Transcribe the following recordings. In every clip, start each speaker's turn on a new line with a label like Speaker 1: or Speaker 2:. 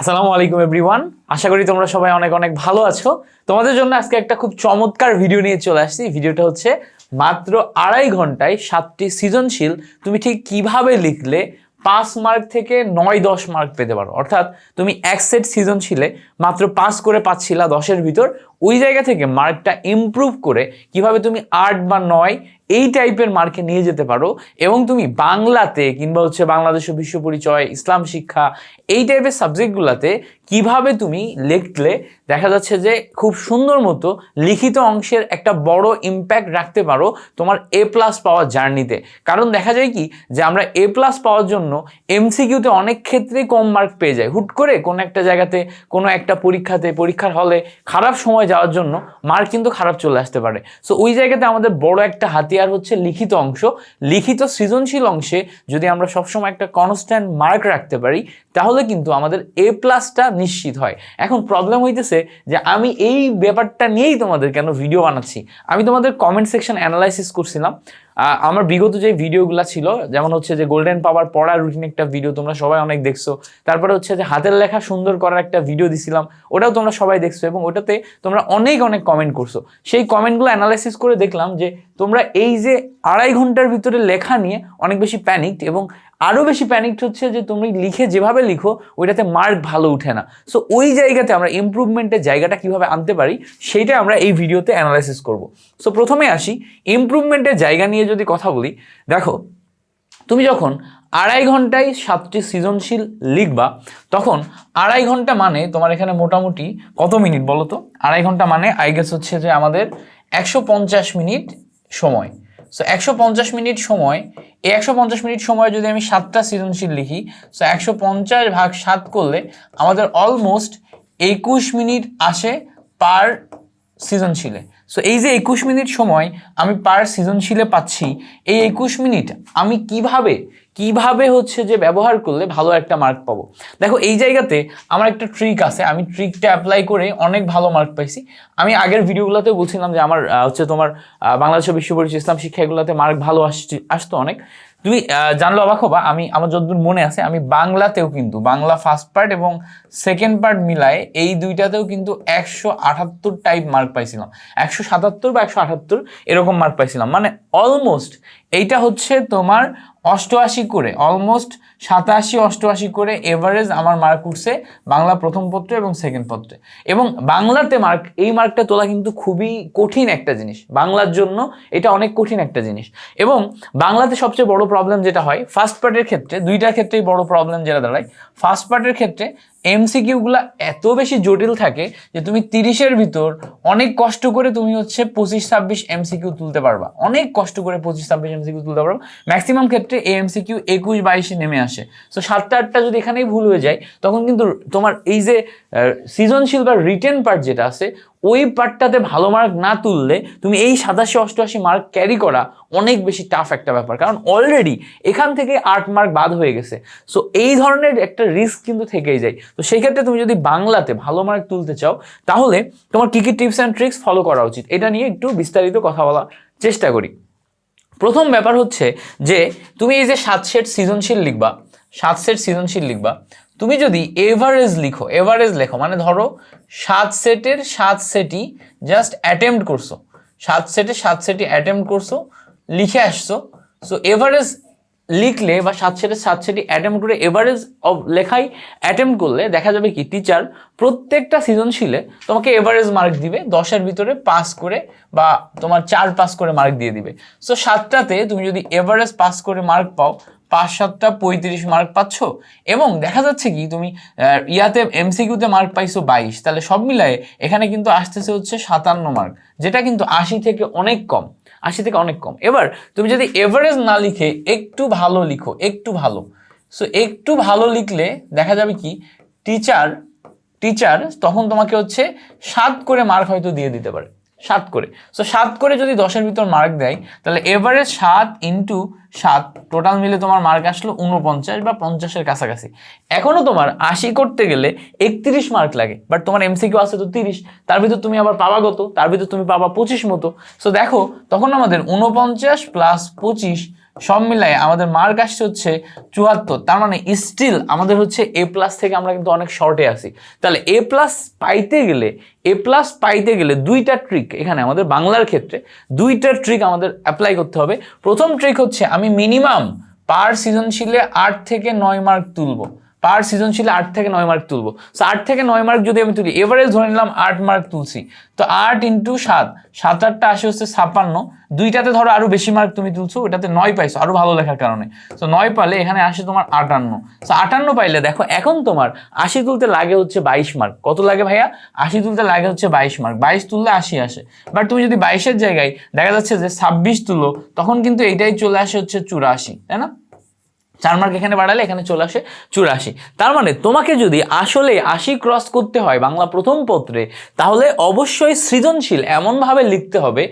Speaker 1: আসসালামু আলাইকুম এভরিওয়ান আশা করি তোমরা সবাই অনেক অনেক ভালো আছো। তোমাদের জন্য আজকে একটা খুব চমৎকার ভিডিও নিয়ে চলে আসছি। ভিডিওটা হচ্ছে মাত্র আড়াই ঘন্টায় সাতটি সৃজনশীল। তুমি ঠিক কীভাবে লিখলে পাঁচ মার্ক থেকে নয়, দশ মার্ক পেতে পারো? অর্থাৎ তুমি এক সেট সিজন ছিলে মাত্র পাঁচ করে পাচ্ছিলা দশের ভিতর ওই জায়গা থেকে মার্কটা ইমপ্রুভ করে কীভাবে তুমি আট বা নয় এই টাইপের মার্কে নিয়ে যেতে পারো এবং তুমি বাংলাতে কিংবা হচ্ছে বাংলাদেশ বিশ্ব পরিচয়, ইসলাম শিক্ষা এই টাইপের সাবজেক্টগুলোতে কীভাবে তুমি লিখলে দেখা যাচ্ছে যে খুব সুন্দর মতো লিখিত অংশের একটা বড় ইম্প্যাক্ট রাখতে পারো তোমার এ প্লাস পাওয়ার জার্নিতে কারণ দেখা যায় কি যে আমরা এ প্লাস পাওয়ার জন্য এমসিকিউতে অনেক ক্ষেত্রেই কম মার্ক পেয়ে যাই। হুট করে কোনো একটা জায়গাতে কোনো একটা পরীক্ষাতে, পরীক্ষার হলে খারাপ সময় যাওয়ার জন্য মার্ক কিন্তু খারাপ চলে আসতে পারে। সো ওই জায়গাতে আমাদের বড় একটা হাতিয়ার হচ্ছে লিখিত অংশ। লিখিত সৃজনশীল অংশে যদি আমরা সবসময় একটা কনস্ট্যান্ট মার্ক রাখতে পারি, তাহলে কিন্তু আমাদের এ প্লাসটা নিশ্চিত হয়। এখন প্রবলেম হইতেছে যে আমি এই ব্যাপারটা নিয়েই তোমাদের কেন ভিডিও বানাচ্ছি? আমি তোমাদের কমেন্ট সেকশন অ্যানালাইসিস করছিলাম। আমার বিগত যে ভিডিওগুলো ছিল, যেমন হচ্ছে যে গোল্ডেন পাওয়ার পড়ার রুটিন একটা ভিডিও তোমরা সবাই অনেক দেখছ, তারপরে হচ্ছে যে হাতের লেখা সুন্দর করার একটা ভিডিও দিছিলাম, ওটাও তোমরা সবাই দেখছ এবং ওটাতে তোমরা অনেক অনেক কমেন্ট করছ। সেই কমেন্টগুলো অ্যানালাইসিস করে দেখলাম যে তোমরা এই যে আড়াই ঘণ্টার ভিতরে লেখা নিয়ে অনেক বেশি প্যানিক এবং আরও বেশি প্যানিকড হচ্ছে যে তুমি লিখে যেভাবে লিখো, ওইটাতে মার্ক ভালো উঠে না। সো ওই জায়গাতে আমরা ইমপ্রুভমেন্টের জায়গাটা কীভাবে আনতে পারি, সেইটা আমরা এই ভিডিওতে অ্যানালাইসিস করব। সো প্রথমে আসি ইম্প্রুভমেন্টের জায়গা নিয়ে যদি কথা বলি, দেখো, তুমি যখন আড়াই ঘন্টায় সাতটি সৃজনশীল লিখবা, তখন আড়াই ঘণ্টা মানে তোমার এখানে মোটামুটি কত মিনিট বলো তো? আড়াই ঘণ্টা মানে আই গেস হচ্ছে যে আমাদের একশো পঞ্চাশ মিনিট সময়। সো একশো পঞ্চাশ মিনিট সময়। এই একশো পঞ্চাশ মিনিট সময় যদি আমি সাতটা সৃজনশীল লিখি সো একশো পঞ্চাশ ভাগ সাত করলে আমাদের অলমোস্ট একুশ মিনিট আসে পার সৃজনশীলে। সো এই যে একুশ মিনিট সময় আমি পার সৃজনশীলে পাচ্ছি, এই একুশ মিনিট আমি কীভাবে কীভাবে হচ্ছে যে ব্যবহার করলে ভালো একটা মার্ক পাবো? দেখো, এই জায়গাতে আমার একটা ট্রিক আছে, আমি ট্রিকটা অ্যাপ্লাই করে অনেক ভালো মার্ক পাইছি। আমি আগের ভিডিওগুলোতেও বলছিলাম যে আমার হচ্ছে তোমার বাংলাদেশ বিশ্ব পরিচয় ইসলাম শিক্ষা এগুলোতে মার্ক ভালো আসছে, আসতো অনেক। তুমি জানলো অবাক হবা, আমি, আমার যতদূর মনে আছে, আমি বাংলাতেও কিন্তু, বাংলা ফার্স্ট পার্ট এবং সেকেন্ড পার্ট মিলায় এই দুইটাতেও কিন্তু একশো আটাত্তর টাইপ মার্ক পাইছিলাম। একশো সাতাত্তর বা একশো আটাত্তর এরকম মার্ক পাইছিলাম। মানে অলমোস্ট এইটা হচ্ছে তোমার অষ্টআশি করে অলমোস্ট সাতাশি, অষ্টআশি করে এভারেজ আমার মার্ক উঠছে বাংলা প্রথম পত্রে এবং সেকেন্ড পত্রে। এবং বাংলাতে মার্ক এই মার্কটা তোলা কিন্তু খুবই কঠিন একটা জিনিস। বাংলার জন্য এটা অনেক কঠিন একটা জিনিস। এবং বাংলাতে সবচেয়ে বড় প্রবলেম যেটা হয় ফার্স্ট পার্টের ক্ষেত্রে, দুইটার ক্ষেত্রেই বড় প্রবলেম যেটা দাঁড়ায়। ফার্স্ট পার্টের ক্ষেত্রে এমসিকিউগুলো এত বেশি জটিল থাকে যে তুমি তিরিশের ভিতর অনেক কষ্ট করে তুমি হচ্ছে পঁচিশ, ছাব্বিশ এমসিকিউ তুলতে পারবা। অনেক কষ্ট করে পঁচিশ, ছাব্বিশ এমসিকিউ তুলতে পারবা। ম্যাক্সিমাম ক্ষেত্রে এই এমসিকিউ একুশ, বাইশে নেমে আসে। সো সাতটা, আটটা যদি এখানেই ভুল হয়ে যায়, তখন কিন্তু তোমার এই যে সৃজনশীল বা রিটেন পার্ট যেটা আছে ওই পার্টটাতে ভালো মার্ক না তুললে তুমি এই সাতাশি, অষ্টআশি মার্ক ক্যারি করা অনেক বেশি টাফ একটা ব্যাপার। কারণ অলরেডি এখান থেকে আট মার্ক বাদ হয়ে গেছে। সো এই ধরনের একটা রিস্ক কিন্তু থেকেই যায়। তো সেই ক্ষেত্রে তুমি যদি বাংলাতে ভালো মার্ক তুলতে চাও, তাহলে তোমার কী কী টিপস অ্যান্ড ট্রিক্স ফলো করা উচিত? এটা নিয়ে একটু বিস্তারিত কথা বলার চেষ্টা করি। প্রথম ব্যাপার হচ্ছে যে, তুমি এই যে সাত সেট সৃজনশীল লিখবা, সাত সেট সৃজনশীল লিখবা তুমি যদি এভারেজ লিখো এভারেজ লেখো মানে ধরো সাত সেটের সাত সেটই জাস্ট অ্যাটেম্প্ট করছ। সাত সেটে সাত সেটই অ্যাটেম্প্ট করছ, লিখে আসছো। সো এভারেজ লিখলে বা সাত সেটে সাত সেটি অ্যাটেম্প করে এভারেজ অফ লেখাই অ্যাটেম্প করলে দেখা যাবে কি টিচার প্রত্যেকটা সৃজনশীলে তোমাকে এভারেজ মার্ক দিবে, দশের ভিতরে পাস করে বা তোমার চার পাস করে মার্ক দিয়ে দিবে। সো সাতটাতে তুমি যদি এভারেজ পাস করে মার্ক পাও পাঁচ সাতটা পঁয়ত্রিশ মার্ক পাচ্ছ? এবং দেখা যাচ্ছে কি, তুমি ইয়াতে এমসিকিউতে মার্ক পাইছো বাইশ, তাহলে সব মিলায়ে এখানে কিন্তু আসতেছে হচ্ছে সাতান্ন মার্ক যেটা কিন্তু আশি থেকে অনেক কম, আশি থেকে অনেক কম। এবার তুমি যদি এভারেজ না লিখে একটু ভালো লিখো, একটু ভালো। সো একটু ভালো লিখলে দেখা যাবে কি টিচার টিচার তখন তোমাকে হচ্ছে সাত করে মার্ক হয়তো দিয়ে দিতে পারে। সাত করে। সো সাত করে যদি দশের ভিতর মার্ক দেয়, তাহলে এভারেজ সাত ইন্টু সাত টোটাল মিলে তোমার মার্ক আসলো উনপঞ্চাশ বা পঞ্চাশের কাছাকাছি। এখনও তোমার আশি করতে গেলে একত্রিশ মার্ক লাগে বাট তোমার এমসিকিউ আছে তো তিরিশ, তার ভিতর তুমি আবার পাবা কত? তার ভিতর তুমি পাবা পঁচিশ মতো। সো দেখো, তখন আমাদের উনপঞ্চাশ প্লাস পঁচিশ সব মিলাই আমাদের মার্ক আসছে হচ্ছে চুয়াত্তর। তার মানে স্টিল আমাদের হচ্ছে এ প্লাস থেকে আমরা কিন্তু অনেক শর্টে আছি। তাহলে এ প্লাস পাইতে গেলে এ প্লাস পাইতে গেলে দুইটা ট্রিক এখানে আমাদের বাংলার ক্ষেত্রে, দুইটা ট্রিক আমাদের অ্যাপ্লাই করতে হবে। প্রথম ট্রিক হচ্ছে আমি মিনিমাম পার সৃজনশীলে আট থেকে নয় মার্ক তুলবো। পার সৃজনশীলে আট থেকে নয় মার্ক তুলবো। সো আট থেকে নয় মার্ক যদি আমি তুলি এভারেজ ধরে নিলাম আট মার্ক তুলছি। তো আট ইন্টু সাত সাত আটটা আসে হচ্ছে ছাপ্পান্ন। দুইটাতে ধরো আরও বেশি মার্ক তুমি তুলছো ওটাতে নয় পাইছো, আরও ভালো লেখার কারণে। তো নয় পালে এখানে আসে তোমার আটান্ন। তো আটান্ন পাইলে দেখো, এখন তোমার আশি তুলতে লাগে হচ্ছে বাইশ মার্ক কত লাগে ভাইয়া? আশি তুলতে লাগে হচ্ছে বাইশ মার্ক বাইশ তুললে আশি আসে। বাট তুমি যদি বাইশের জায়গায় দেখা যাচ্ছে যে ছাব্বিশ তুলো, তখন কিন্তু এইটাই চলে আসে হচ্ছে চুরাশি, তাই না? চার মার্ক এখানে বাড়ালে এখানে চলে আসে চুরাশি। তার মানে তোমাকে যদি আসলে আশি ক্রস করতে হয় বাংলা প্রথম পত্রে, তাহলে অবশ্যই সৃজনশীল এমনভাবে লিখতে হবে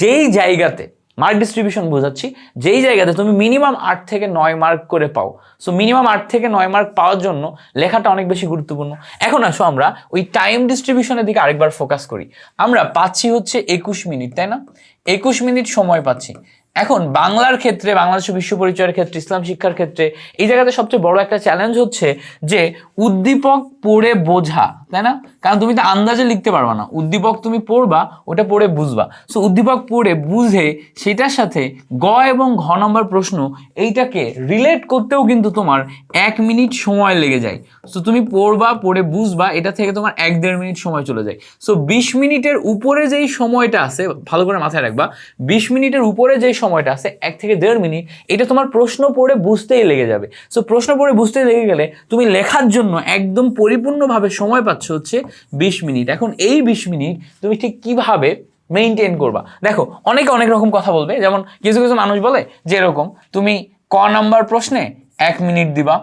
Speaker 1: যেই জায়গাতে মার্ক ডিস্ট্রিবিউশন বোঝাচ্ছি, যেই জায়গাতে তুমি মিনিমাম আট থেকে নয় মার্ক করে পাও। সো মিনিমাম আট থেকে নয় মার্ক পাওয়ার জন্য লেখাটা অনেক বেশি গুরুত্বপূর্ণ। এখন আসো আমরা ওই টাইম ডিস্ট্রিবিউশনের দিকে আরেকবার ফোকাস করি। আমরা পাচ্ছি হচ্ছে একুশ মিনিট তাই না? একুশ মিনিট সময় পাচ্ছি। এখন বাংলার ক্ষেত্রে, বাংলাদেশ বিশ্ব পরিচয়ের ক্ষেত্রে, ইসলাম শিক্ষার ক্ষেত্রে, এই জায়গাতে সবচেয়ে বড় একটা চ্যালেঞ্জ হচ্ছে যে উদ্দীপক পড়ে বোঝা। তাই না? কারণ তুমি তো আন্দাজে লিখতে পারবা না। উদ্দীপক তুমি পড়বা, ওটা পড়ে বুঝবা। সো উদ্দীপক পড়ে বুঝে সেটার সাথে গ এবং ঘ নম্বর প্রশ্ন, এইটাকে রিলেট করতেও কিন্তু তোমার এক মিনিট সময় লেগে যায়। সো তুমি পড়বা, পড়ে বুঝবা, এটা থেকে তোমার এক দেড় মিনিট সময় চলে যায়। সো বিশ মিনিটের উপরে যেই সময়টা আছে, ভালো করে মাথায় রাখবা, বিশ মিনিটের উপরে যেই সময়টা আছে, এক থেকে দেড় মিনিট, এটা তোমার প্রশ্ন পড়ে বুঝতেই লেগে যাবে। সো প্রশ্ন পড়ে বুঝতে লেগে গেলে তুমি লেখার জন্য একদম পরিপূর্ণভাবে সময় পাচ্ছ হচ্ছে বিশ মিনিট। এখন এই বিশ মিনিট তুমি ঠিক কীভাবে মেনটেন করবা? দেখো, অনেকে অনেক রকম কথা বলবে, যেমন কিছু কিছু মানুষ বলে যে এরকম, তুমি ক নাম্বার প্রশ্নে এক মিনিট দিবা,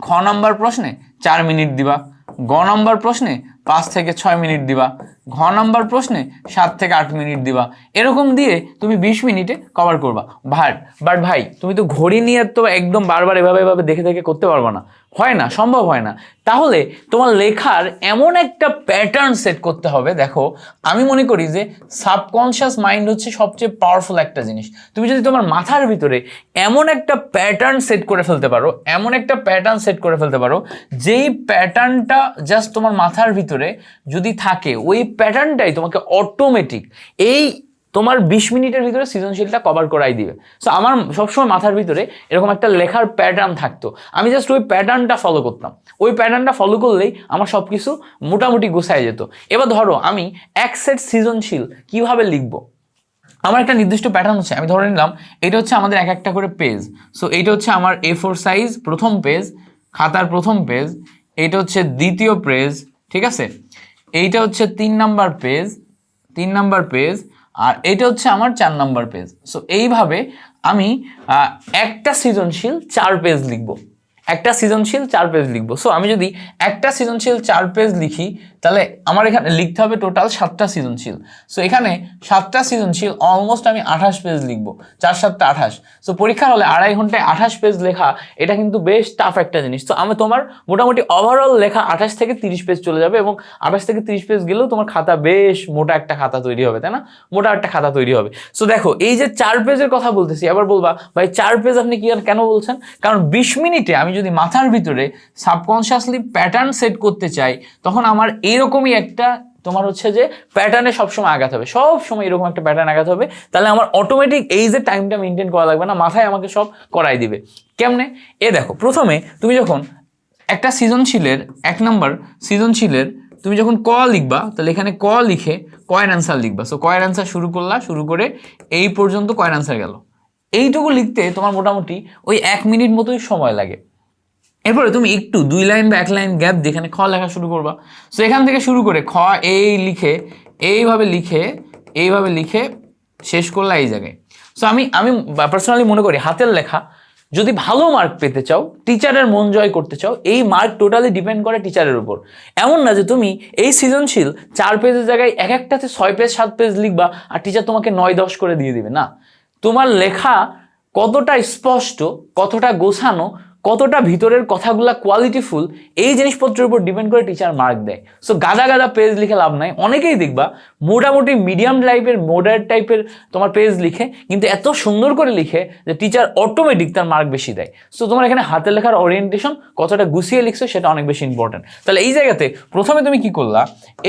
Speaker 1: খ নম্বর প্রশ্নে চার মিনিট দিবা, গ নম্বর প্রশ্নে পাঁচ থেকে ছয় মিনিট দিবা, ঘ নম্বর প্রশ্নে সাত থেকে আট মিনিট দিবা। এরকম দিয়ে তুমি বিশ মিনিটে কভার করবা। ভাট বাট ভাই, তুমি তো ঘড়ি নিয়ে তো একদম বারবার এভাবে এভাবে দেখে দেখে করতে পারবে না। হয় না, সম্ভব হয় না। তাহলে তোমার লেখার এমন একটা প্যাটার্ন সেট করতে হবে, দেখো, আমি মনে করি যে সাবকনশিয়াস মাইন্ড হচ্ছে সবচেয়ে পাওয়ারফুল একটা জিনিস। তুমি যদি তোমার মাথার ভিতরে এমন একটা প্যাটার্ন সেট করে ফেলতে পারো, এমন একটা প্যাটার্ন সেট করে ফেলতে পারো, যেই প্যাটার্নটা জাস্ট তোমার মাথার ভিতরে যদি থাকে, ওই প্যাটার্নটাই তোমাকে অটোমেটিক এই তোমার বিশ মিনিটের ভিতরে সৃজনশীলটা কভার করাই দিবে। সো আমার সবসময় মাথার ভিতরে এরকম একটা লেখার প্যাটার্ন থাকতো। আমি জাস্ট ওই প্যাটার্নটা ফলো করতাম। ওই প্যাটার্নটা ফলো করলেই আমার সব কিছু মোটামুটি গোছায় যেত। এবার ধরো, আমি এক সেট সৃজনশীল কীভাবে লিখব? আমার একটা নির্দিষ্ট প্যাটার্ন হচ্ছে, আমি ধরে নিলাম, এটা হচ্ছে আমাদের এক একটা করে পেজ সো এইটা হচ্ছে আমার এ ফোর সাইজ প্রথম পেজ খাতার প্রথম পেজ এইটা হচ্ছে দ্বিতীয় পেজ ঠিক আছে? এইটা হচ্ছে তিন নাম্বার পেজ তিন নাম্বার পেজ আর এটা হচ্ছে আমার চার নাম্বার পেজ সো এইভাবে আমি একটা সৃজনশীল চার পেজ লিখব। একটা সৃজনশীল চার পেজ লিখব। সো আমি যদি একটা সৃজনশীল চার পেজ লিখি তাহলে আমার এখানে লিখতে হবে টোটাল সাতটা সৃজনশীল। সো এখানে সাতটা সৃজনশীল অলমোস্ট আমি আঠাশ পেজ লিখব। চার সাতটা আঠাশ। সো পরীক্ষার হলে আড়াই ঘন্টায় আঠাশ পেজ লেখা, এটা কিন্তু বেশ টাফ একটা জিনিস। তো আমি তোমার মোটামুটি ওভারঅল লেখা আঠাশ থেকে তিরিশ পেজ চলে যাবে এবং আঠাশ থেকে তিরিশ পেজ গেলেও তোমার খাতা বেশ মোটা একটা খাতা তৈরি হবে, তাই না? মোটা একটা খাতা তৈরি হবে। সো দেখো, এই যে চার পেজের কথা বলতেছি আবার বলবা, ভাই, চার পেজ আপনি কি আর কেন বলছেন? কারণ বিশ মিনিটে আমি যদি মাথার ভিতরে সাবকনশিয়াসলি প্যাটার্ন সেট করতে চাই, তখন আমার এইরকমই একটা তোমার হচ্ছে যে প্যাটার্নে সবসময় আগাতে হবে। সব সময় এরকম একটা প্যাটার্ন আগাতে হবে, তাহলে আমার অটোমেটিক এই যে টাইমটা মেনটেন করা লাগবে না, মাথায় আমাকে সব করাই দিবে। কেমনে? এ দেখো, প্রথমে তুমি যখন একটা সৃজনশীলের, এক নম্বর সৃজনশীলের, তুমি যখন ক লিখবা, তাহলে এখানে ক লিখে কয়ের অ্যান্সার লিখবা। সো কয়ের অ্যান্সার শুরু করলা, শুরু করে এই পর্যন্ত কয়ের অ্যান্সার গেল। এইটুকু লিখতে তোমার মোটামুটি ওই এক মিনিট মতোই সময় লাগে। এরপরে তুমি একটু দুই লাইন বা এক লাইন গ্যাপ যেখানে খ লেখা শুরু করবা। সো এখান থেকে শুরু করে খ এই লিখে, এইভাবে লিখে এইভাবে লিখে শেষ করলা এই জায়গায়। সো আমি আমি পার্সোনালি মনে করি হাতের লেখা, যদি ভালো মার্ক পেতে চাও টিচারের মন জয় করতে চাও, এই মার্ক টোটালি ডিপেন্ড করে টিচারের উপর। এমন না যে তুমি এই সৃজনশীল চার পেজের জায়গায় এক একটাতে ছয় পেজ সাত পেজ লিখবা আর টিচার তোমাকে নয়, দশ করে দিয়ে দিবে। না। তোমার লেখা কতটা স্পষ্ট, কতটা গোছানো কতটা ভিতরের কথাগুলা কোয়ালিটিফুল এই জিনিসপত্রের উপর ডিপেন্ড করে টিচার মার্ক দেয়। সো গাদা গাদা পেজ লিখে লাভ নাই। অনেকেই দেখবা, মোটামুটি মিডিয়াম টাইপের মোডারেট টাইপের তোমার পেজ লিখে, কিন্তু এত সুন্দর করে লিখে যে টিচার অটোমেটিক তার মার্ক বেশি দেয়। সো তোমার এখানে হাতে লেখার ওরিয়েন্টেশন কতটা গুছিয়ে লিখছো সেটা অনেক বেশি ইম্পর্টেন্ট তাহলে এই জায়গাতে প্রথমে তুমি কি করলা?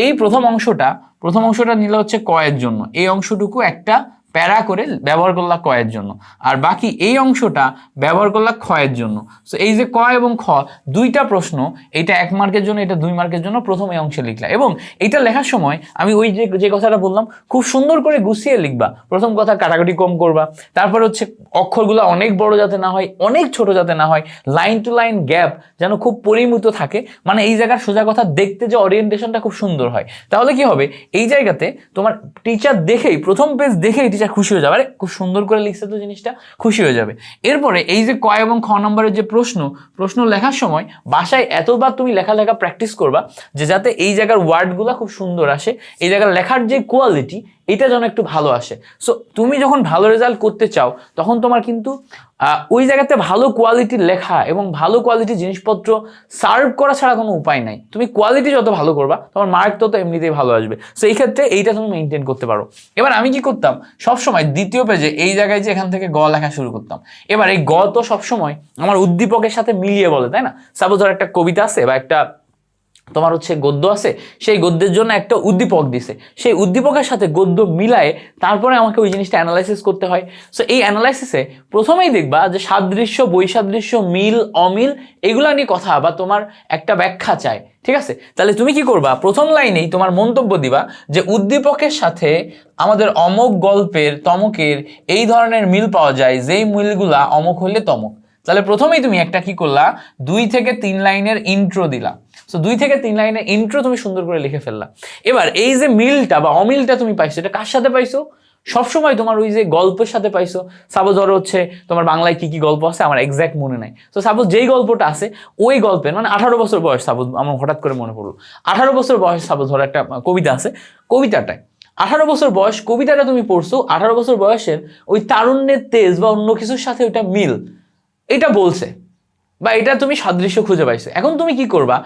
Speaker 1: এই প্রথম অংশটা প্রথম অংশটা নিলে হচ্ছে কয়ের জন্য। এই অংশটুকু একটা প্যারা করে ব্যবহার করলা কয়ের জন্য। আর বাকি এই অংশটা ব্যবহার করলা ক্ষয়ের জন্য। সো এই যে ক এবং খ, দুইটা প্রশ্ন, এটা এক মার্কের জন্য, এটা দুই মার্কের জন্য প্রথম এই অংশে লিখলা। এবং এটা লেখার সময় আমি ওই যে যে কথাটা বললাম, খুব সুন্দর করে গুছিয়ে লিখবা। প্রথম কথা, কাটাকাটি কম করবা। তারপর হচ্ছে অক্ষরগুলো অনেক বড় যাতে না হয়, অনেক ছোট যাতে না হয় লাইন টু লাইন গ্যাপ যেন খুব পরিমিত থাকে। মানে এই জায়গার সোজা কথা, দেখতে যে অরিয়েন্টেশনটা খুব সুন্দর হয়। তাহলে কি হবে? এই জায়গাতে তোমার টিচার দেখেই, প্রথম পেজ দেখেই টিচার খুশি হয়ে যাবে। আরে, খুব সুন্দর করে লিখছে তো জিনিসটা, খুশি হয়ে যাবে। এরপরে এই যে ক এবং খ নম্বরের যে প্রশ্ন প্রশ্ন লেখার সময় বাসায় এতবার তুমি লেখা লেখা প্র্যাকটিস করবা যে যাতে এই জায়গার ওয়ার্ডগুলো খুব সুন্দর আসে, এই জায়গার লেখার যে কোয়ালিটি এটা যেন একটু ভালো আসে। সো তুমি যখন ভালো রেজাল্ট করতে চাও, তখন তোমার কিন্তু ওই জায়গাতে ভালো কোয়ালিটির লেখা এবং ভালো কোয়ালিটির জিনিসপত্র সার্ভ করা ছাড়া কোনো উপায় নাই। তুমি কোয়ালিটি যত ভালো করবা, তোমার মার্ক তত এমনিতেই ভালো আসবে। সো এই ক্ষেত্রে এইটা তুমি মেনটেন করতে পারো। এবার আমি কি করতাম? সবসময় দ্বিতীয় পেজে এই জায়গায় যে এখান থেকে গ লেখা শুরু করতাম। এবার এই গ তো সবসময় আমার উদ্দীপকের সাথে মিলিয়ে বলে, তাই না? সাপোজ ধর একটা কবিতা আছে বা একটা তোমার হচ্ছে গদ্য আছে, সেই গদ্যের জন্য একটা উদ্দীপক দিছে। সেই উদ্দীপকের সাথে গদ্য মিলায়ে তারপরে আমাকে ওই জিনিসটা অ্যানালাইসিস করতে হয়। সো এই অ্যানালাইসিসে প্রথমেই দেখবা যে সাদৃশ্য, বৈসাদৃশ্য, মিল, অমিল, এগুলা নিয়ে কথা বা তোমার একটা ব্যাখ্যা চায়। ঠিক আছে? তাহলে তুমি কি করবা? প্রথম লাইনেই তোমার মন্তব্য দিবা যে উদ্দীপকের সাথে আমাদের অমক গল্পের, তমকের এই ধরনের মিল পাওয়া যায়, যেই মিলগুলা অমক হলে তমক তাহলে প্রথমেই তুমি একটা কি করলা? দুই থেকে তিন লাইনের ইন্ট্রো দিলা। সো দুই থেকে তিন লাইনের ইন্ট্রো তুমি সুন্দর করে লিখে ফেললা। এবার এই যে মিলটা বা অমিলটা তুমি পাইছো, এটা কার সাথে পাইছো? সবসময় তোমার ওই যে গল্পের সাথে পাইছো। সাপোজ ধরো হচ্ছে তোমার বাংলায় কি কি গল্প আছে, আমার এক্স্যাক্ট মনে নাই। তো সাপোজ যেই গল্পটা আছে, ওই গল্পের মানে আঠারো বছর বয়স সাপোজ আমার হঠাৎ করে মনে পড়ল। আঠারো বছর বয়স সাপোজ ধরো একটা কবিতা আছে, কবিতাটায়। আঠারো বছর বয়স কবিতাটা তুমি পড়ছো, আঠারো বছর বয়সের ওই তারুণ্যের তেজ বা অন্য কিছুর সাথে ওইটা মিল। এটা বলছে। বা এটা তুমি সাদৃশ্য খুঁজে পাইছো। এখন তুমি কি করবা?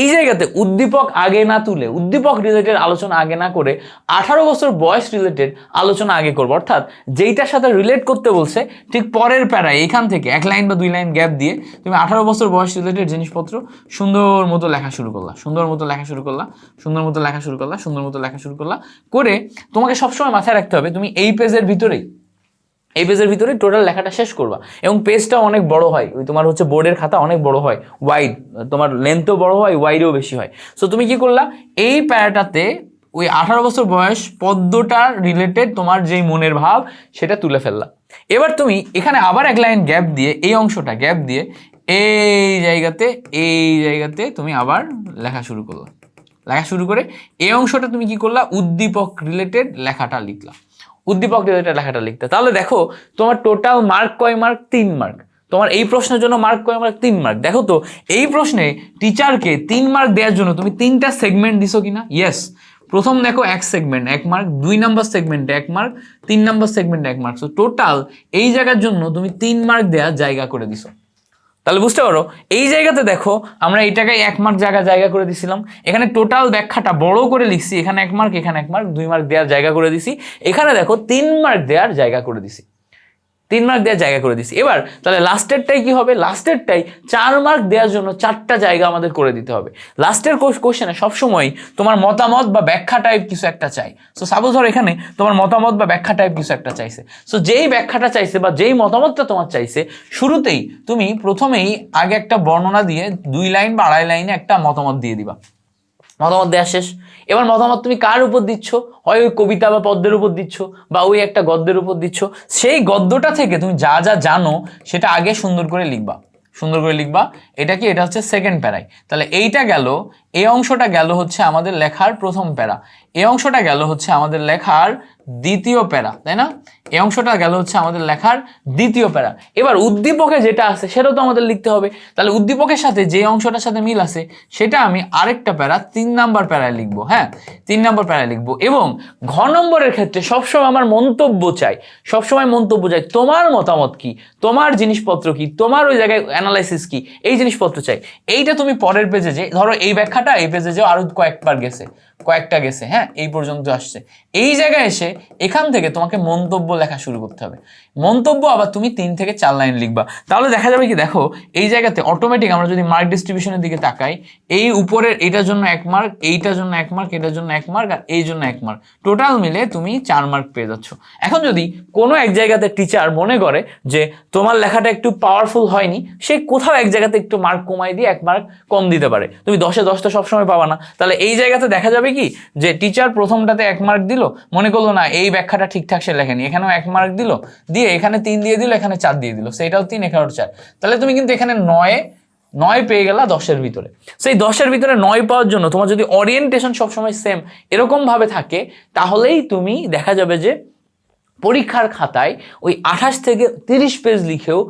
Speaker 1: এই জায়গাতে উদ্দীপক আগে না তুলে, উদ্দীপক রিলেটেড আলোচনা আগে না করে, আঠারো বছর বয়স রিলেটেড আলোচনা আগে করব। অর্থাৎ যেইটার সাথে রিলেট করতে বলছে, ঠিক পরের প্যারায় এখান থেকে, এক লাইন বা দুই লাইন গ্যাপ দিয়ে, তুমি আঠারো বছর বয়স রিলেটেড জিনিসপত্র সুন্দর মতো লেখা শুরু করলা, সুন্দর মতো লেখা শুরু করলা, সুন্দর মতো লেখা শুরু করলা, সুন্দর মতো লেখা শুরু করলা, করে তোমাকে সবসময় মাথায় রাখতে হবে, তুমি এই পেজের ভিতরেই। এই পেজের ভিতরে টোটাল লেখাটা শেষ করবা। এবং পেজটাও অনেক বড় হয়। ওই তোমার হচ্ছে বোর্ডের খাতা অনেক বড় হয়। ওয়াইড তোমার লেন্থও বড় হয় ওয়াইডও বেশি হয়। সো তুমি কি করলা? এই প্যারাটাতে ওই আঠারো বছর বয়স পদ্মটার রিলেটেড তোমার যেই মনের ভাব, সেটা তুলে ফেললা। এবার তুমি এখানে আবার এক লাইন গ্যাপ দিয়ে, এই অংশটা গ্যাপ দিয়ে, এই জায়গাতে এই জায়গাতে তুমি আবার লেখা শুরু করলা। লেখা শুরু করে এই অংশটা তুমি কি করলা? উদ্দীপক রিলেটেড লেখাটা লিখলা। উদ্দীপক রিলেটেড লেখাটা লিখতে। তাহলে দেখো, তোমার টোটাল মার্ক কয় মার্ক তিন মার্ক তোমার এই প্রশ্নের জন্য মার্ক কয় মার্ক তিন মার্ক দেখো তো, এই প্রশ্নে টিচারকে তিন মার্ক দেওয়ার জন্য তুমি তিনটা সেগমেন্ট দিছো কিনা? ইয়েস প্রথম দেখো এক সেগমেন্ট এক মার্ক দুই নাম্বার সেগমেন্টে এক মার্ক তিন নাম্বার সেগমেন্টে এক মার্ক সো টোটাল এই জায়গার জন্য তুমি তিন মার্ক দেওয়ার জায়গা করে দিছো। তাহলে বুঝতে পারো, এই জায়গাতে দেখো আমরা এটাকে এক মার্ক জায়গা জায়গা করে দিছিলাম। এখানে টোটাল ব্যাখ্যাটা বড় করে লিখছি, এখানে এক মার্ক এখানে এক মার্ক দুই মার্ক দেওয়ার জায়গা করে দিছি। এখানে দেখো তিন মার্ক দেওয়ার জায়গা করে দিছি। তিন মার্ক দেওয়ার জায়গা করে দিছি এবার তাহলে লাস্টেরটাই কি হবে? লাস্টেরটাই চার মার্ক দেওয়ার জন্য চারটা জায়গা আমাদের করে দিতে হবে। লাস্টের কোশ্চেনে সবসময় তোমার মতামত বা ব্যাখ্যা টাইপ কিছু একটা চাই। সো সাপোজ ধর এখানে তোমার মতামত বা ব্যাখ্যা টাইপ কিছু একটা চাইছে। সো যেই ব্যাখ্যাটা চাইছে বা যেই মতামতটা তোমার চাইছে, শুরুতেই তুমি প্রথমেই আগে একটা বর্ণনা দিয়ে দুই লাইন বা আড়াই লাইনে একটা মতামত দিয়ে দিবা। মতামত দেওয়া শেষ। এবার মতামত তুমি কার উপর দিচ্ছ? হয় ওই কবিতা বা পদ্মের উপর দিচ্ছ বা ওই একটা গদ্যের উপর দিচ্ছ? সেই গদ্যটা থেকে তুমি যা যা জানো, সেটা আগে সুন্দর করে লিখবা। সুন্দর করে লিখবা। এটা কি? এটা হচ্ছে সেকেন্ড প্যারাই তাহলে এইটা গেল, এই অংশটা গেল হচ্ছে আমাদের লেখার প্রথম প্যারা। এই অংশটা গেল হচ্ছে আমাদের লেখার দ্বিতীয় প্যারা, তাই না? এই অংশটা গেল হচ্ছে আমাদের লেখার দ্বিতীয় প্যারা। এবার উদ্দীপকে যেটা আছে সেটাও তো আমাদের লিখতে হবে। তাহলে উদ্দীপকের সাথে যে অংশটার সাথে মিল আছে, সেটা আমি আরেকটা প্যারা তিন নাম্বার প্যারায় লিখব হ্যাঁ? তিন নাম্বার প্যারায় লিখব। এবং ঘ নম্বরের ক্ষেত্রে সবসময় আমার মন্তব্য চাই। সবসময় মন্তব্য চাই, তোমার মতামত কি? তোমার জিনিসপত্র কি? তোমার ওই জায়গায় অ্যানালাইসিস কি? এই জিনিসপত্র চাই। এইটা তুমি পরের পেজে যে, ধরো এই ব্যাখ্যাটা এই পেজে যে আরও কয়েকবার গেছে। কয়েকটা গেছে হ্যাঁ? এই পর্যন্ত আসছে। এই জায়গায় এসে এখান থেকে তোমাকে মন্তব্য লেখা শুরু করতে হবে। মন্তব্য আবার তুমি তিন থেকে চার লাইন লিখবা। তাহলে দেখা যাবে কি, দেখো, এই জায়গাতে অটোমেটিক আমরা যদি মার্ক ডিস্ট্রিবিউশনের দিকে তাকাই, এই উপরের এইটার জন্য এক মার্ক এইটার জন্য এক মার্ক এটার জন্য এক মার্ক আর এই জন্য এক মার্ক টোটাল মিলে তুমি চার মার্ক পেয়ে যাচ্ছ। এখন যদি কোনো এক জায়গাতে টিচার মনে করে যে তোমার লেখাটা একটু পাওয়ারফুল হয়নি, সে কোথাও এক জায়গাতে একটু মার্ক কমাই দিয়ে এক মার্ক কম দিতে পারে। তুমি দশে দশটা সবসময় পাবা না। তাহলে এই জায়গাতে দেখা যাবে কি, যে টিচার প্রথমটাতে এক মার্ক দিল, মনে করল না, এই ব্যাখ্যাটা ঠিকঠাক সে লেখেনি, এখানেও এক মার্ক দিল, দিয়ে এখানে তিন দিয়ে দিল, এখানে চার দিয়ে দিল। সেটাও তিন, এখানেও চার। তাহলে তুমি কিন্তু এখানে নয়ে, নয় পেয়ে গেলা দশের ভিতরে। সেই দশের ভিতরে নয় পাওয়ার জন্য তোমার যদি অরিয়েন্টেশন সবসময় সেম এরকমভাবে থাকে, তাহলেই তুমি দেখা যাবে যে পরীক্ষার খাতায় ওই আঠাশ থেকে তিরিশ পেজ লিখেও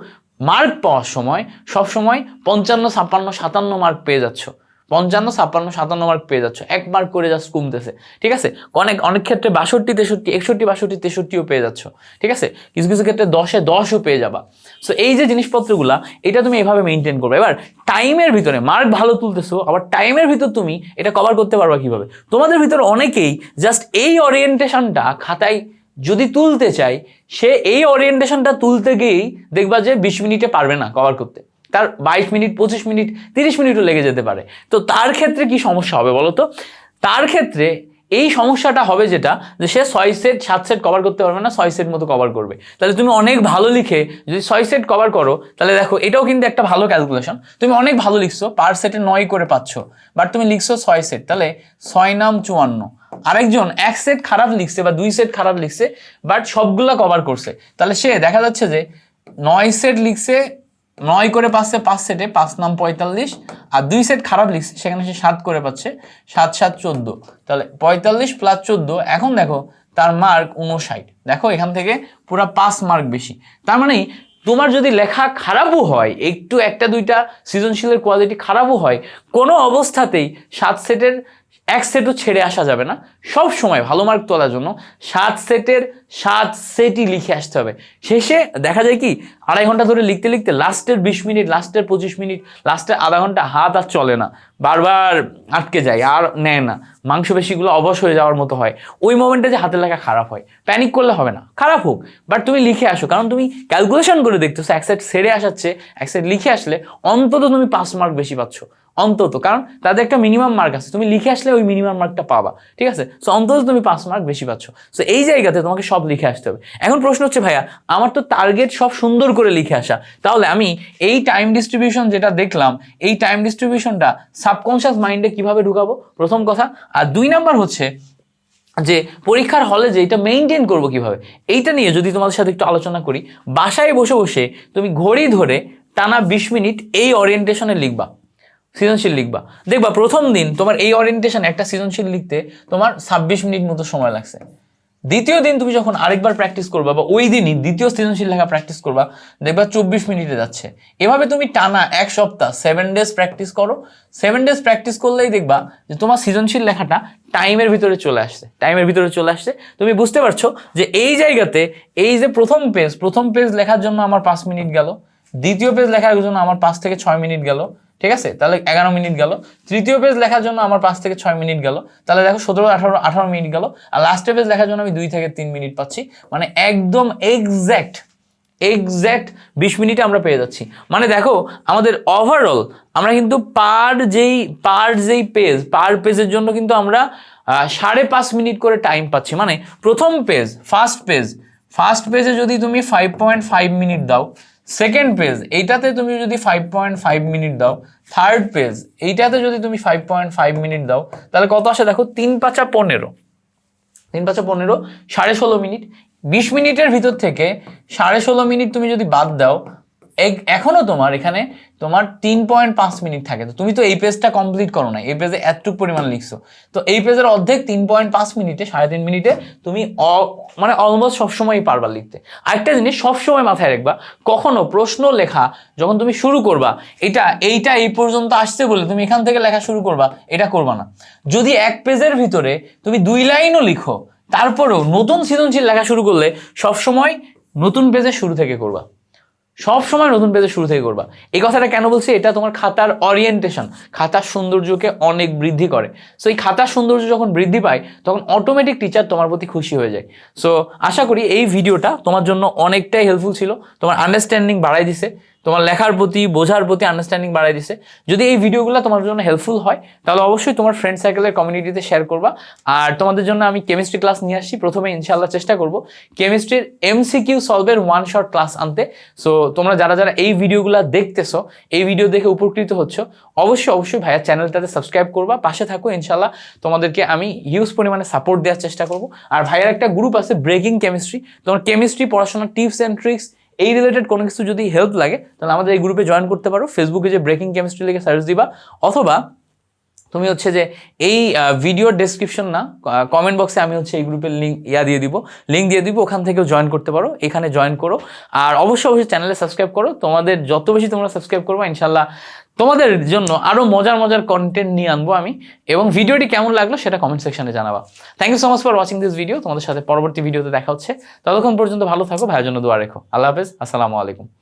Speaker 1: মার্ক পাওয়ার সময় সবসময় পঞ্চান্ন, ছাপ্পান্ন, সাতান্ন মার্ক পেয়ে যাচ্ছ। পঞ্চান্ন, ছাপ্পান্ন, সাতান্ন মার্ক পেয়ে যাচ্ছ। এক মার্ক করে জাস্ট কমতেছে। ঠিক আছে? অনেক অনেক ক্ষেত্রে বাষট্টি, তেষট্টি, একষট্টি, বাষট্টি, তেষট্টিও পেয়ে যাচ্ছ। ঠিক আছে? কিছু কিছু ক্ষেত্রে দশে দশও পেয়ে যাবা। সো এই যে জিনিসপত্রগুলা, এটা তুমি এভাবে মেনটেন করবে। এবার টাইমের ভিতরে মার্ক ভালো তুলতেছো, আবার টাইমের ভিতর তুমি এটা কভার করতে পারবা কীভাবে? তোমাদের ভিতরে অনেকেই জাস্ট এই ওরিয়েন্টেশনটা খাতায় যদি তুলতে চাই সে এই ওরিয়েন্টেশনটা তুলতে গিয়েই দেখবা যে বিশ মিনিটে পারবে না কভার করতে। তার বাইশ মিনিট, পঁচিশ মিনিট, তিরিশ মিনিটও লেগে যেতে পারে। তো তার ক্ষেত্রে কি সমস্যা হবে বলো তো তার ক্ষেত্রে এই সমস্যাটা হবে যেটা যে সে ছয় সেট সাত সেট কভার করতে পারবে না, ছয় সেট মতো কভার করবে। তাহলে তুমি অনেক ভালো লিখে যদি ছয় সেট কভার করো, তাহলে দেখো এটাও কিন্তু একটা ভালো ক্যালকুলেশন তুমি অনেক ভালো লিখছো পার সেটে নয় করে পাচ্ছ বাট তুমি লিখছো ছয় সেট তাহলে ছয় নাম চুয়ান্ন। আরেকজন এক সেট খারাপ লিখছে বা দুই সেট খারাপ লিখছে বাট সবগুলা কভার করছে। তাহলে সে দেখা যাচ্ছে যে নয় সেট লিখছে নয় করে পাচ্ছে পাঁচ সেটে পাঁচ নাম পঁয়তাল্লিশ, আর দুই সেট খারাপ লিখছে, সেখানে সে সাত করে পাচ্ছে, সাত সাত, চোদ্দ। তাহলে পঁয়তাল্লিশ প্লাস চোদ্দ, এখন দেখো তার মার্ক উনষাট দেখো এখান থেকে পুরা পাঁচ মার্ক বেশি। তার মানে তোমার যদি লেখা খারাপও হয়, একটু একটা দুইটা সৃজনশীলের কোয়ালিটি খারাপও হয়, কোনো অবস্থাতেই সাত সেটের এক সেটও ছেড়ে আসা যাবে না। সব সময় ভালো মার্ক তোলার জন্য সাত সেটের সাত সেটই লিখে আসতে হবে। শেষে দেখা যায় কি, আড়াই ঘণ্টা ধরে লিখতে লিখতে লাস্টের বিশ মিনিট লাস্টের পঁচিশ মিনিট লাস্টের আধা ঘণ্টা হাত আর চলে না। বারবার আটকে যায়, আর নেয় না। মাংসপেশিগুলো অবশ হয়ে যাওয়ার মতো হয়। ওই মোমেন্টে যে হাতের লেখা খারাপ হয়। প্যানিক করলে হবে না। খারাপ হোক। বাট তুমি লিখে আসো। কারণ তুমি ক্যালকুলেশন করে দেখতেছো, এক সাইড সেরে আসাচ্ছে, এক সাইড লিখে আসলে অন্তত তুমি পাঁচ মার্ক বেশি পাচ্ছ। অন্তত, কারণ তাদের একটা মিনিমাম মার্ক আছে। তুমি লিখে আসলে ওই মিনিমাম মার্কটা পাবা, ঠিক আছে? সো অন্তত তুমি পাঁচ মার্ক বেশি পাচ্ছ। সো এই জায়গাতে তোমাকে সব লিখে আসতে হবে। এখন প্রশ্ন হচ্ছে, ভাইয়া, আমার তো টার্গেট সব সুন্দর করে লিখে আসা। তাহলে আমি এই টাইম ডিস্ট্রিবিউশন যেটা দেখলাম, এই টাইম ডিস্ট্রিবিউশনটা সাবকনশিয়াস মাইন্ডে কীভাবে ঢুকাবো? প্রথম কথা। আর দুই নাম্বার হচ্ছে যে, পরীক্ষার হলে যে এটা মেনটেন করব কীভাবে? এইটা নিয়ে যদি তোমাদের সাথে একটু আলোচনা করি, বাসায় বসে বসে তুমি ঘড়ি ধরে টানা বিশ মিনিট এই ওরিয়েন্টেশনে লিখবা। সৃজনশীল লিখবা। দেখবা প্রথম দিন তোমার এই অরিয়েন্টেশন একটা সৃজনশীল লিখতে তোমার ছাব্বিশ মিনিট মতো সময় লাগছে। দ্বিতীয় দিন তুমি যখন আরেকবার প্র্যাকটিস করবা বা ওই দিনই দ্বিতীয় সৃজনশীল লেখা প্র্যাকটিস করবা, দেখবা চব্বিশ মিনিটে যাচ্ছে। এভাবে তুমি টানা এক সপ্তাহ সেভেন ডেজ প্র্যাকটিস করো। সেভেন ডেজ প্র্যাকটিস করলেই দেখবা যে তোমার সৃজনশীল লেখাটা টাইমের ভিতরে চলে আসছে। টাইমের ভিতরে চলে আসছে। তুমি বুঝতে পারছ যে এই জায়গাতে এই যে প্রথম পেজ প্রথম পেজ লেখার জন্য আমার পাঁচ মিনিট গেল। দ্বিতীয় পেজ লেখার জন্য আমার পাঁচ থেকে ছয় মিনিট গেল। ঠিক আছে? তাহলে এগারো মিনিট গেল। তৃতীয় পেজ লেখার জন্য আমার পাঁচ থেকে ছয় মিনিট গেল। তাহলে দেখো সতেরো, আঠারো আঠারো মিনিট গেল। আর লাস্টের পেজ লেখার জন্য আমি দুই থেকে তিন মিনিট পাচ্ছি। মানে একদম এক্স্যাক্ট এক্স্যাক্ট বিশ মিনিটে আমরা পেয়ে যাচ্ছি। মানে দেখো, আমাদের ওভারঅল আমরা কিন্তু পার যেই পার যেই পেজ পার পেজের জন্য কিন্তু আমরা সাড়ে পাঁচ মিনিট করে টাইম পাচ্ছি। মানে প্রথম পেজ ফার্স্ট পেজ ফার্স্ট পেজে যদি তুমি ফাইভ পয়েন্ট ফাইভ মিনিট দাও সেকেন্ড পেজ এইটাতে তুমি যদি ফাইভ পয়েন্ট ফাইভ মিনিট দাও থার্ড পেজ এইটাতে যদি তুমি ফাইভ পয়েন্ট ফাইভ মিনিট দাও, তাহলে কত আসে দেখো? তিন পাঁচা পনেরো। তিন পাঁচা পনেরো, সাড়ে ষোলো মিনিট বিশ মিনিটের ভিতর থেকে সাড়ে ষোলো মিনিট তুমি যদি বাদ দাও এখনও তোমার এখানে তোমার তিন পয়েন্ট পাঁচ মিনিট থাকে। তো তুমি তো এই পেজটা কমপ্লিট করো না, এই পেজে এতটুকু পরিমাণ লিখছো। তো এই পেজের অর্ধেক তিন পয়েন্ট পাঁচ মিনিটে, সাড়ে তিন মিনিটে তুমি মানে অলমোস্ট সবসময়ই পারবা লিখতে। আরেকটা জিনিস সবসময় মাথায় রাখবা, কখনো প্রশ্ন লেখা যখন তুমি শুরু করবা, এটা এইটা এই পর্যন্ত আসছে বলে তুমি এখান থেকে লেখা শুরু করবা, এটা করবা না। যদি এক পেজের ভিতরে তুমি দুই লাইনও লিখো, তারপরেও নতুন সৃজনশীল লেখা শুরু করলে সবসময় নতুন পেজের শুরু থেকে করবা। সব সময় নতুন পেজে শুরু থেকে করবা। এই কথাটা কেন বলছি? এটা তোমার খাতার অরিয়েন্টেশন খাতার সৌন্দর্যকে অনেক বৃদ্ধি করে। সো এই খাতার সৌন্দর্য যখন বৃদ্ধি পায়, তখন অটোমেটিক টিচার তোমার প্রতি খুশি হয়ে যায়। সো আশা করি এই ভিডিওটা তোমার জন্য অনেকটাই হেল্পফুল ছিল। তোমার আন্ডারস্ট্যান্ডিং বাড়াই দিছে। তোমার লেখার প্রতি, বোঝার প্রতি আন্ডারস্ট্যান্ডিং বাড়াই দিছে। যদি এই ভিডিওগুলো তোমার জন্য হেল্পফুল হয়, তাহলে অবশ্যই তোমার ফ্রেন্ড সার্কেলের কমিউনিটিতে শেয়ার করবা। আর তোমাদের জন্য আমি কেমিস্ট্রি ক্লাস নিয়ে আসছি। প্রথমে ইনশাল্লাহ চেষ্টা করব কেমিস্ট্রির এমসিকিউ সলভের ওয়ান শট ক্লাস আনতে। সো তোমরা যারা যারা এই ভিডিওগুলো দেখতেছো, এই ভিডিও দেখে উপকৃত হচ্ছ, অবশ্যই অবশ্যই ভাইয়ার চ্যানেলটাতে সাবস্ক্রাইব করবা। পাশে থাকো ইনশাল্লাহ তোমাদেরকে আমি হিউজ পরিমাণে সাপোর্ট দেওয়ার চেষ্টা করব। আর ভাইয়ার একটা গ্রুপ আছে ব্রেকিং কেমিস্ট্রি তোমার কেমিস্ট্রি পড়াশোনার টিপস অ্যান্ড ট্রিক্স এই রিলেটেড কোনো কিছু যদি হেল্প লাগে, তাহলে আমাদের এই গ্রুপে জয়েন করতে পারো। ফেসবুকে যে ব্রেকিং কেমিস্ট্রি লিখে সার্চ দিবা। অথবা তুমি হচ্ছে যে এই ভিডিওর ডেসক্রিপশন না কমেন্ট বক্সে আমি হচ্ছে এই গ্রুপের লিঙ্ক ইয়া দিয়ে দিব। লিঙ্ক দিয়ে দিব, ওখান থেকেও জয়েন করতে পারো। এখানে জয়েন করো। আর অবশ্যই অবশ্যই চ্যানেলে সাবস্ক্রাইব করো। তোমাদের যত বেশি তোমরা সাবস্ক্রাইব করব, ইনশাল্লাহ তোমাদের জন্য আরও মজার মজার কন্টেন্ট নিয়ে আনব আমি। এবং ভিডিওটি কেমন লাগল সেটা কমেন্ট সেকশনে জানাবা। Thank you so much for watching this video তোমাদের সাথে পরবর্তী ভিডিওতে দেখা হচ্ছে। ততক্ষণ পর্যন্ত ভালো থাকো, ভাইয়ের জন্য দোয়া রেখো। আল্লাহ হাফেজ। আসসালামু আলাইকুম।